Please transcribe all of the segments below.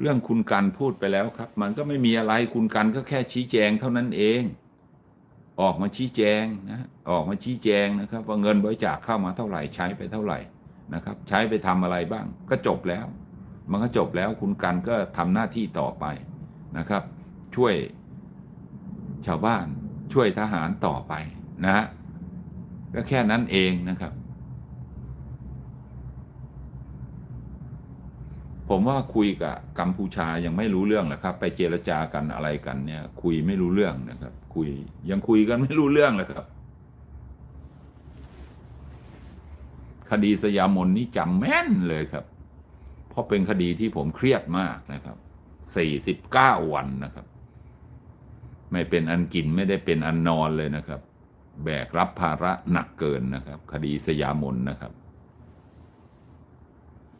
เรื่องคุณกันพูดไปแล้วครับ มันก็ไม่มีอะไรคุณกันก็แค่ชี้แจงเท่านั้นเอง ออกมาชี้แจงนะออกมาชี้แจงนะครับ ว่าเงินบริจาคเข้ามาเท่าไหร่ใช้ไปเท่าไหร่นะครับ ใช้ไปทำอะไรบ้าง ก็จบแล้ว มันก็จบแล้วคุณกันก็ทำหน้าที่ต่อไปนะครับ ช่วยชาวบ้านช่วยทหารต่อไปนะฮะก็แค่นั้นเองนะครับ ผมว่าคุยกับกัมพูชายังไม่รู้เรื่องแหละครับ ไปเจรจากันอะไรกันเนี่ย คุยไม่รู้เรื่องนะครับ คุยยังคุยกันไม่รู้เรื่องเลยครับ คดีสยามนนี่จำแม่นเลยครับ เพราะเป็นคดีที่ผมเครียดมากนะครับสี่สิบเก้าวันนะครับ ไม่เป็นอันกินไม่ได้เป็นอันนอนเลยนะครับ แบกรับภาระหนักเกินนะครับ คดีสยามนนะครับ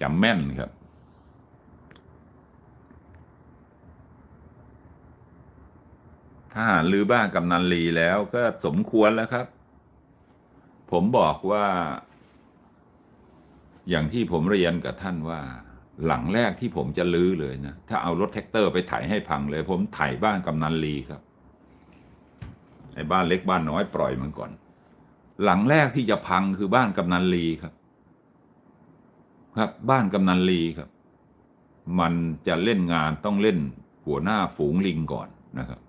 จำแม่นครับ ถ้าหารลือบ้านกำนันลีแล้วก็สมควรแล้วครับ ผมบอกว่า อย่างที่ผมเรียนกับท่านว่า หลังแรกที่ผมจะลื้อเลยนะ ถ้าเอารถแท็กเตอร์ไปไถให้พังเลย ผมไถบ้านกำนันลีครับไอ้บ้านเล็กบ้านน้อยปล่อยมันก่อน หลังแรกที่จะพังคือบ้านกำนันลีครับ ครับ บ้านกำนันลีครับ มันจะเล่นงานต้องเล่นหัวหน้าฝูงลิงก่อนนะครับ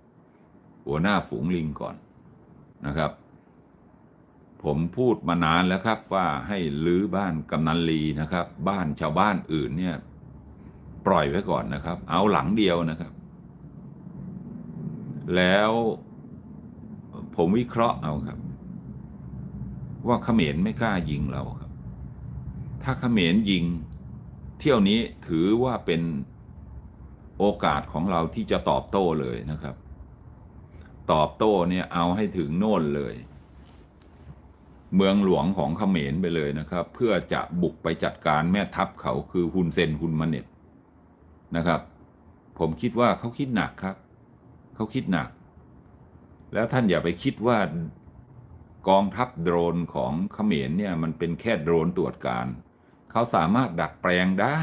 หัวหน้าฝูงลิงก่อนนะครับ ผมพูดมานานแล้วครับว่าให้ลื้อบ้านกำนันลีนะครับ บ้านชาวบ้านอื่นเนี่ยปล่อยไว้ก่อนนะครับ เอาหลังเดียวนะครับ แล้วผมวิเคราะห์เอาครับ ว่าเขมรไม่กล้ายิงเราครับ ถ้าเขมรยิง เที่ยวนี้ถือว่าเป็นโอกาสของเราที่จะตอบโต้เลยนะครับ ตอบโต้เนี่ยเอาให้ถึงโน่นเลย เมืองหลวงของเขมรไปเลยนะครับ เพื่อจะบุกไปจัดการแม่ทัพเขาคือฮุนเซนฮุนมาเน็ตนะครับ ผมคิดว่าเขาคิดหนักครับเขาคิดหนัก แล้วท่านอย่าไปคิดว่ากองทัพโดรนของเขมรเนี่ยมันเป็นแค่โดรนตรวจการ เขาสามารถดัดแปลงได้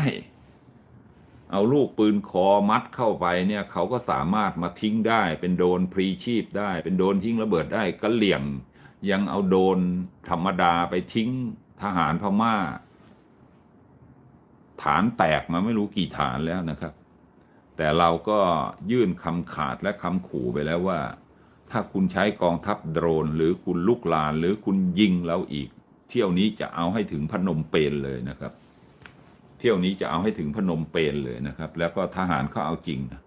เอาลูกปืนคอมัดเข้าไปเนี่ยเขาก็สามารถมาทิ้งได้ เป็นโดนพรีชีพได้ เป็นโดนทิ้งระเบิดได้ก็เหลี่ยง ยังเอาโดนธรรมดาไปทิ้งทหารพม่า ฐานแตกมาไม่รู้กี่ฐานแล้วนะครับ แต่เราก็ยื่นคำขาดและคำขู่ไปแล้วว่า ถ้าคุณใช้กองทัพโดรน หรือคุณลุกลาน หรือคุณยิงเราอีก เที่ยวนี้จะเอาให้ถึงพนมเปญเลยนะครับ เที่ยวนี้จะเอาให้ถึงพนมเปญเลยนะครับ แล้วก็ทหารเขาเอาจริงนะ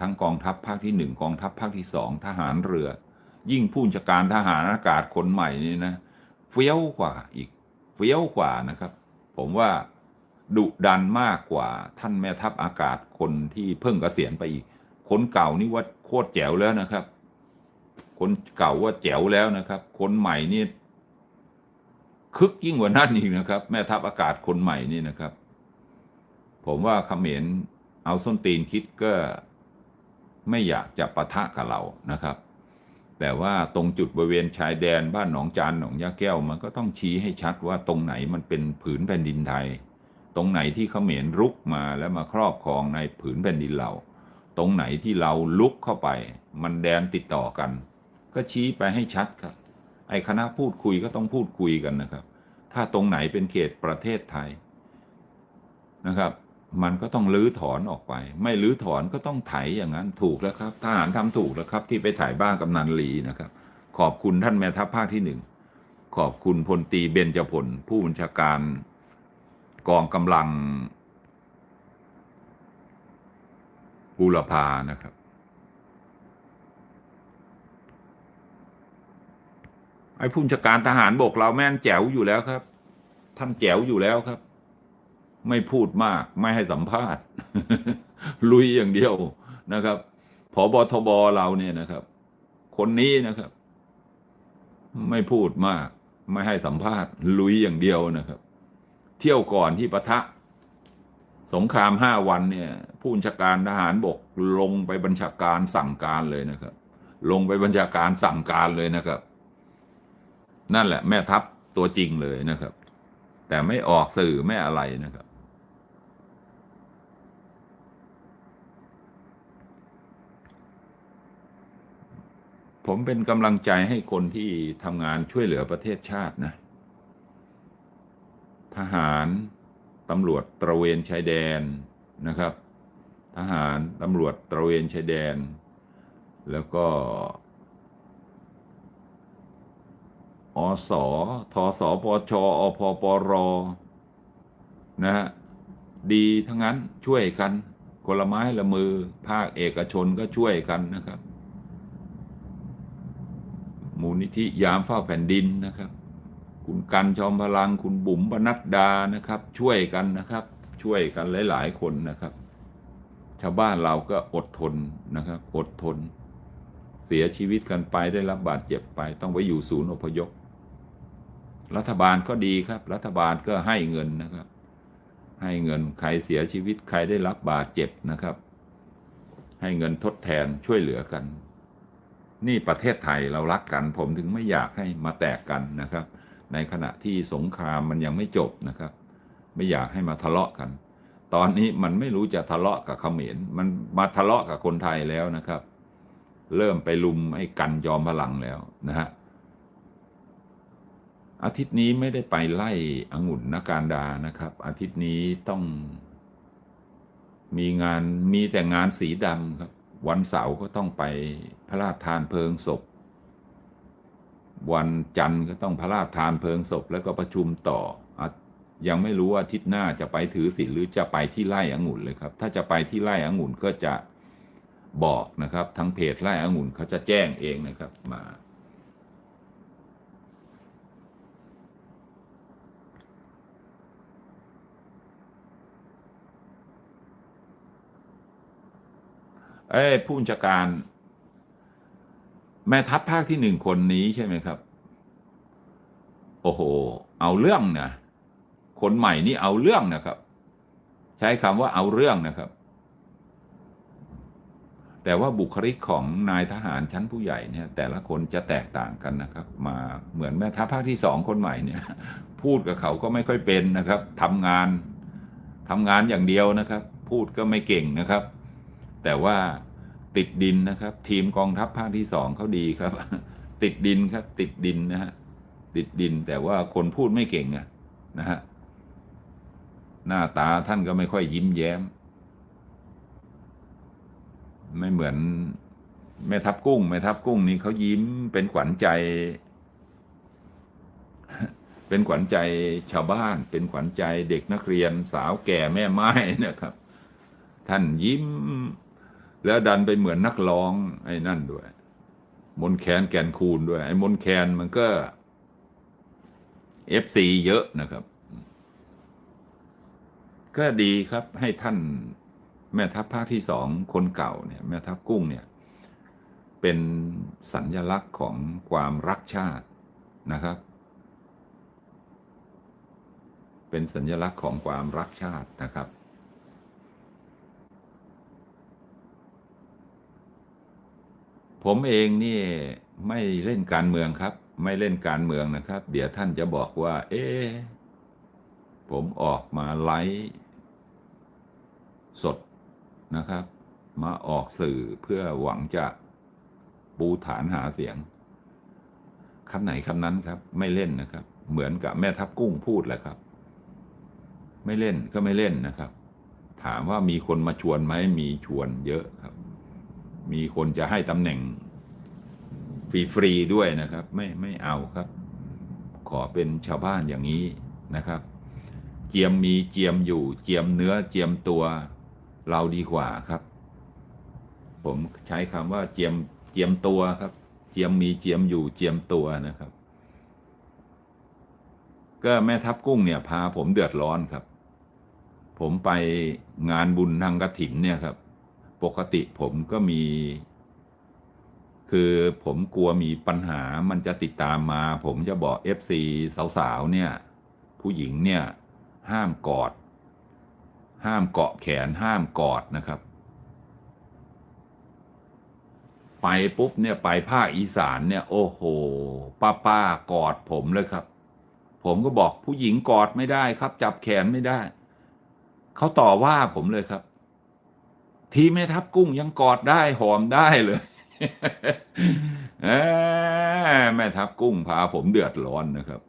ทั้งกองทัพภาคที่หนึ่งกองทัพภาคที่สองทหารเรือ ยิ่งผู้บัญชาการทหารอากาศคนใหม่นี่นะเฟี้ยวกว่าอีกเฟี้ยวกว่านะครับ ผมว่าดุดันมากกว่าท่านแม่ทัพอากาศคนที่เพิ่งเกษียณไปอีก คนเก่านี่ว่าโคตรแจ๋วแล้วนะครับ คนเก่าว่าแจ๋วแล้วนะครับ คนใหม่นี่ คึกยิ่งกว่านั้นอีกนะครับ แม่ทัพอากาศคนใหม่นี่นะครับ ผมว่าเขมรเอาส้นตีนคิดก็ไม่อยากจะปะทะกับเรานะครับ แต่ว่าตรงจุดบริเวณชายแดนบ้านหนองจานหนองยาแก้วมันก็ต้องชี้ให้ชัดว่าตรงไหนมันเป็นผืนแผ่นดินไทย ตรงไหนที่เขมรรุกมาแล้วมาครอบครองในผืนแผ่นดินเรา ตรงไหนที่เราลุกเข้าไป มันแดนติดต่อกัน ก็ชี้ไปให้ชัดครับ ไอ้คณะพูดคุยก็ต้องพูดคุยกันนะครับ ถ้าตรงไหนเป็นเขตประเทศไทยนะครับ มันก็ต้องลื้อถอนออกไป ไม่ลื้อถอนก็ต้องไถอย่างนั้นถูกแล้วครับทหารทำถูกแล้วครับ ที่ไปถ่ายบ้านกำนันลีนะครับ ขอบคุณท่านแม่ทัพภาคที่หนึ่งขอบคุณพลตีเบญจพลผู้บัญชาการกองกำลังบูรพานะครับ ไอ้ผู้บัญชาการทหารบกเราแม่นแจ๋วอยู่แล้วครับ ท่านแจ๋วอยู่แล้วครับ ไม่พูดมากไม่ให้สัมภาษณ์ ลุยอย่างเดียวนะครับผบทบเราเนี่ยนะครับ คนนี้นะครับ ไม่พูดมาก ไม่ให้สัมภาษณ์ ลุยอย่างเดียวนะครับ เที่ยวก่อนที่ปะทะ สงครามห้าวันเนี่ย ผู้บัญชาการทหารบกลงไปบัญชาการสั่งการเลยนะครับ ลงไปบัญชาการสั่งการเลยนะครับ นั่นแหละแม่ทัพตัวจริงเลยนะครับ แต่ไม่ออกสื่อไม่อะไรนะครับ ผมเป็นกำลังใจให้คนที่ทำงานช่วยเหลือประเทศชาตินะ ทหารตำรวจตระเวนชายแดนนะครับ ทหารตำรวจตระเวนชายแดน แล้วก็ อสทอสปชอพปรนะฮะดีทั้งนั้นช่วยกันคนละไม้ละมือ ภาคเอกชนก็ช่วยกันนะครับ มูลนิธิยามเฝ้าแผ่นดินนะครับ คุณกันจอมพลังคุณบุ๋มปนัดดานะครับ ช่วยกันนะครับ ช่วยกันหลาย ๆ คนนะครับ ชาวบ้านเราก็อดทนนะครับ อดทน เสียชีวิตกันไปได้รับบาดเจ็บไป ต้องไปอยู่ศูนย์อพยพ รัฐบาลก็ดีครับ รัฐบาลก็ให้เงินนะครับ ให้เงินใครเสียชีวิตใครได้รับบาดเจ็บนะครับ ให้เงินทดแทนช่วยเหลือกัน นี่ประเทศไทยเรารักกัน ผมถึงไม่อยากให้มาแตกกันนะครับ ในขณะที่สงครามมันยังไม่จบนะครับ ไม่อยากให้มาทะเลาะกัน ตอนนี้มันไม่รู้จะทะเลาะกับเขมรมันมาทะเลาะกับคนไทยแล้วนะครับ เริ่มไปลุมไอ้กันยอมพลังแล้วนะฮะ อาทิตย์นี้ไม่ได้ไปไล่องุ่นนการดานะครับ อาทิตย์นี้ต้อง มีงานมีแต่งานสีดำครับ วันเสาร์ก็ต้องไปพระราชทานเพลิงศพ วันจันทร์ก็ต้องพระราชทานเพลิงศพ แล้วก็ประชุมต่ออยังไม่รู้ว่าอาทิตย์หน้าจะไปถือศีลหรือจะไปที่ไร่องุ่นเลยครับ ถ้าจะไปที่ไร่องุ่นก็จะบอกนะครับ ทั้งเพจไร่องุ่นเขาจะแจ้งเองนะครับมา เอ้ผู้บัญชาการ แม่ทัพภาคที่หนึ่งคนนี้ใช่ไหมครับ โอ้โห เอาเรื่องนะคนใหม่นี่เอาเรื่องนะครับ ใช้คำว่าเอาเรื่องนะครับ แต่ว่าบุคลิกของนายทหารชั้นผู้ใหญ่เนี่ย แต่ละคนจะแตกต่างกันนะครับ มาเหมือนแม่ทัพภาคที่สองคนใหม่เนี่ย พูดกับเขาก็ไม่ค่อยเป็นนะครับทำงานทำงานอย่างเดียวนะครับ พูดก็ไม่เก่งนะครับ แต่ว่าติดดินนะครับ ทีมกองทัพภาคที่สองเขาดีครับ ติดดินครับ ติดดินนะฮะติดดินแต่ว่าคนพูดไม่เก่งอะนะฮะหน้าตาท่านก็ไม่ค่อยยิ้มแย้ม ไม่เหมือนแม่ทัพกุ้งแม่ทัพกุ้งนี่เขายิ้มเป็นขวัญใจ เป็นขวัญใจชาวบ้าน เป็นขวัญใจเด็กนักเรียนสาวแก่แม่ไม้นะครับ ท่านยิ้ม แล้วดันไปเหมือนนักร้องไอ้นั่นด้วย มนแคนแกนคูณด้วย ไอ้มนแคนมันก็เอฟซีเยอะนะครับ ก็ดีครับให้ท่านแม่ทัพภาคที่สองคนเก่าเนี่ยแม่ทัพกุ้งเนี่ย เป็นสัญลักษณ์ของความรักชาตินะครับ เป็นสัญลักษณ์ของความรักชาตินะครับ ผมเองนี่ไม่เล่นการเมืองครับ ไม่เล่นการเมืองนะครับ เดี๋ยวท่านจะบอกว่า เอ๊ผมออกมาไลฟ์สดนะครับ มาออกสื่อเพื่อหวังจะปูฐานหาเสียงคำไหนคำนั้นครับ ไม่เล่นนะครับ เหมือนกับแม่ทัพกุ้งพูดแหละครับ ไม่เล่นก็ไม่เล่นนะครับ ถามว่ามีคนมาชวนไหมมีชวนเยอะครับ มีคนจะให้ตำแหน่งฟรีๆด้วยนะครับ ไม่ไม่เอาครับ ขอเป็นชาวบ้านอย่างนี้นะครับ เจียมมีเจียมอยู่ เจียมเนื้อเจียมตัวเราดีกว่าครับ ผมใช้คำว่าเจียมเจียมตัวครับ เจียมมีเจียมอยู่เจียมตัวนะครับ ก็แม่ทัพกุ้งเนี่ยพาผมเดือดร้อนครับ ผมไปงานบุญทางกระถินเนี่ยครับ ปกติผมก็มี คือผมกลัวมีปัญหามันจะติดตามมา ผมจะบอก FC สาวๆเนี่ย ผู้หญิงเนี่ย ห้ามกอด ห้ามเกาะแขนห้ามกอดนะครับ ไปปุ๊บเนี่ยไปภาคอีสานเนี่ย โอ้โห ป้าป้ากอดผมเลยครับ ผมก็บอกผู้หญิงกอดไม่ได้ครับ จับแขนไม่ได้ เขาต่อว่าผมเลยครับ ทีแม่ทัพกุ้งยังกอดได้หอมได้เลยแม่ทัพกุ้งพาผมเดือดร้อนนะครับ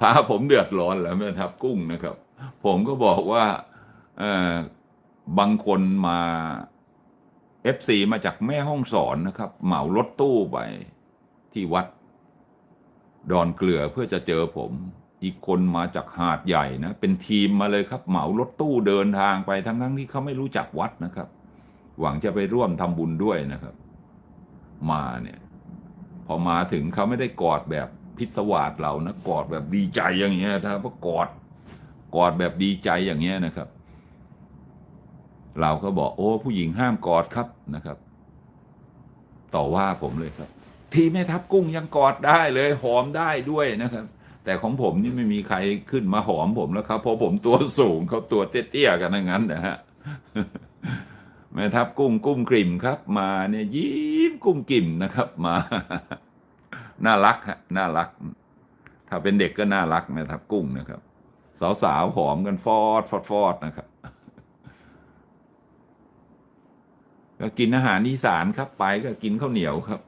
พาผมเดือดร้อนแล้วแม่ทัพกุ้งนะครับ ผมก็บอกว่าบางคนมาเอฟซีมาจากแม่ห้องสอนนะครับ เหมารถตู้ไปที่วัด ดอนเกลือเพื่อจะเจอผม อีกคนมาจากหาดใหญ่นะเป็นทีมมาเลยครับ เหมารถตู้เดินทางไปทั้งทั้งที่เขาไม่รู้จักวัดนะครับ หวังจะไปร่วมทำบุญด้วยนะครับ มาเนี่ย พอมาถึงเขาไม่ได้กอดแบบพิศวาสเรานะกอดแบบดีใจอย่างเงี้ยถ้าว่ากอดกอดแบบดีใจอย่างเงี้ยนะครับ เราก็บอกโอ้ ผู้หญิงห้ามกอดครับนะครับ ต่อว่าผมเลยครับ ทีแม่ทัพกุ้งยังกอดได้เลยหอมได้ด้วยนะครับ แต่ของผมนี่ไม่มีใครขึ้นมาหอมผมแล้วครับ เพราะผมตัวสูงเขาตัวเตี้ยๆกันทั้งนั้นนะฮะแม่ทัพกุ้งกุ้มกลิ่มครับ มาเนี่ยยิ้มกุ้มกลิ่มนะครับ มา น่ารักฮะน่ารัก ถ้าเป็นเด็กก็น่ารักแม่ทัพกุ้งนะครับ สาวๆหอมกันฟอดฟอดฟอดนะครับก็กินอาหารอีสานครับไปก็กินข้าวเหนียวครับ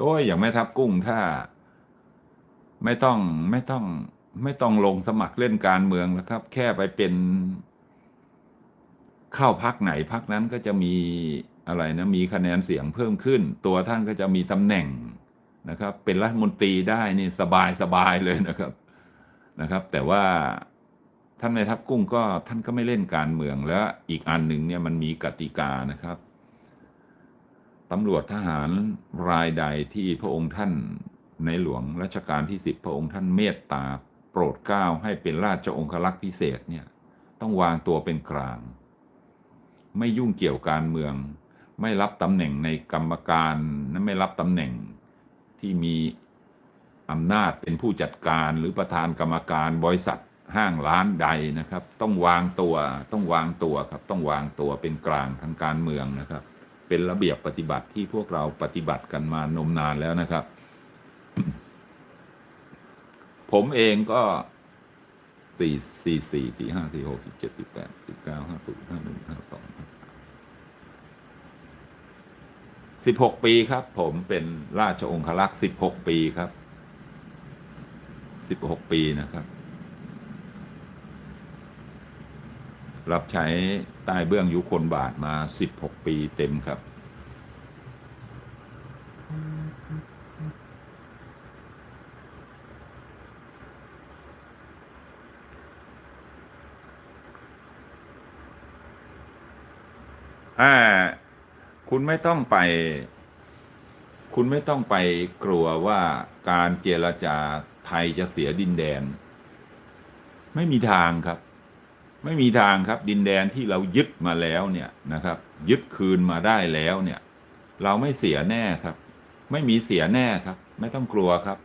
โอ้ยอย่างแม่ทัพกุ้งถ้า ไม่ต้องไม่ต้อง ไม่ต้องลงสมัครเล่นการเมืองแล้วครับ แค่ไปเป็นเข้าพักไหนพักนั้นก็จะมีอะไรนะมีคะแนนเสียงเพิ่มขึ้น ตัวท่านก็จะมีตำแหน่งนะครับ เป็นรัฐมนตรีได้นี่สบายสบายเลยนะครับนะครับ แต่ว่าท่านในทัพกุ้งก็ท่านก็ไม่เล่นการเมืองแล้วอีกอันหนึ่งเนี่ยมันมีกติกานะครับ ตำรวจทหารรายใดที่พระองค์ท่านในหลวงรัชกาลที่สิบพระองค์ท่านเมตตา โปรดเกล้าให้เป็นราชองครักษ์พิเศษเนี่ยต้องวางตัวเป็นกลาง ไม่ยุ่งเกี่ยวการเมือง ไม่รับตำแหน่งในกรรมการนั้นไม่รับตำแหน่งที่มีอำนาจเป็นผู้จัดการหรือประธานกรรมการบริษัทห้างร้านใดนะครับ ต้องวางตัวต้องวางตัวครับต้องวางตัวเป็นกลางทางการเมืองนะครับ เป็นระเบียบปฏิบัติที่พวกเราปฏิบัติกันมานมนานแล้วนะครับ ผมเองก็สี่สี่สี่สี่ห้าสี่หกสิบเจ็ดสิบแปดสิบเก้าห้าศูนย์ห้าหนึ่งห้าสองสิบหกปีครับ ผมเป็นราชองครักษ์สิบหกปีครับสิบหกปีนะครับ รับใช้ใต้เบื้องยุคนบาทมาสิบหกปีเต็มครับ อ่า คุณไม่ต้องไป คุณไม่ต้องไปกลัวว่าการเจรจาไทยจะเสียดินแดน ไม่มีทางครับ ไม่มีทางครับดินแดนที่เรายึดมาแล้วเนี่ยนะครับ ยึดคืนมาได้แล้วเนี่ย เราไม่เสียแน่ครับ ไม่มีเสียแน่ครับ ไม่ต้องกลัวครับ